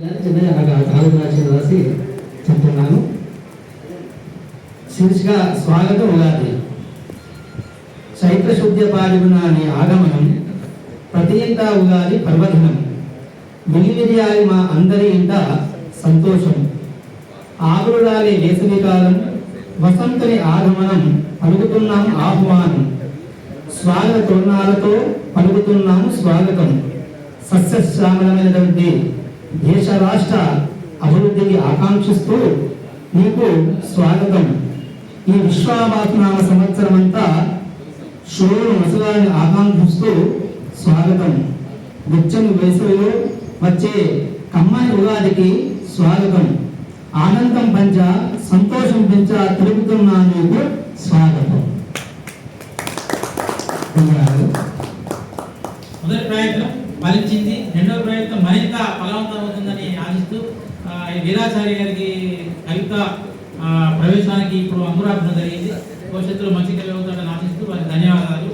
చిన్నగా నాకు కాగజ రాసి రాసి చెప్తున్నాను. శీర్షిక స్వాగతం ఉగాది. చైత్ర శుద్ధ పాడిన అనే ఆగమనం ప్రతి ఇంట ఉగాది పర్వదినం. మిలిమిలియాలి మా అందరి ఇంట సంతోషం. ఆగురుడాలి వేసవి కాలం వసంతుని ఆగమనం పలుకుతున్నాం ఆహ్వానం. స్వాగత తోరణాలతో పలుకుతున్నాము స్వాగతం. సస్యశ్యామలమైనటువంటి దేశ రాష్ట్ర అభివృద్ధికి ఆకాంక్షిస్తూ మీకు స్వాగతం. ఈ విశ్వాభాతనామ సంవత్సరం అంతా శుభ్రులు మసలాన్ని ఆకాంక్షిస్తూ స్వాగతం. వెచ్చని వేసవిలో వచ్చే కమ్మాయి ఉగాదికి స్వాగతం. ఆనందం పంచ సంతోషం పెంచ తెలుపుతున్నా మీకు స్వాగతం. ధన్యవాదాలు మొదటి ప్రయత్నం ఫలించింది రెండవ ప్రయత్నం మరింత ఫలవంతమవుతుందని ఆశిస్తూ వీరాచార్య గారికి కవిత ప్రవేశానికి ఇప్పుడు అంగురాధన జరిగింది. భవిష్యత్తులో మంచి కలిగి అవుతాడని ఆశిస్తూ వారికి ధన్యవాదాలు.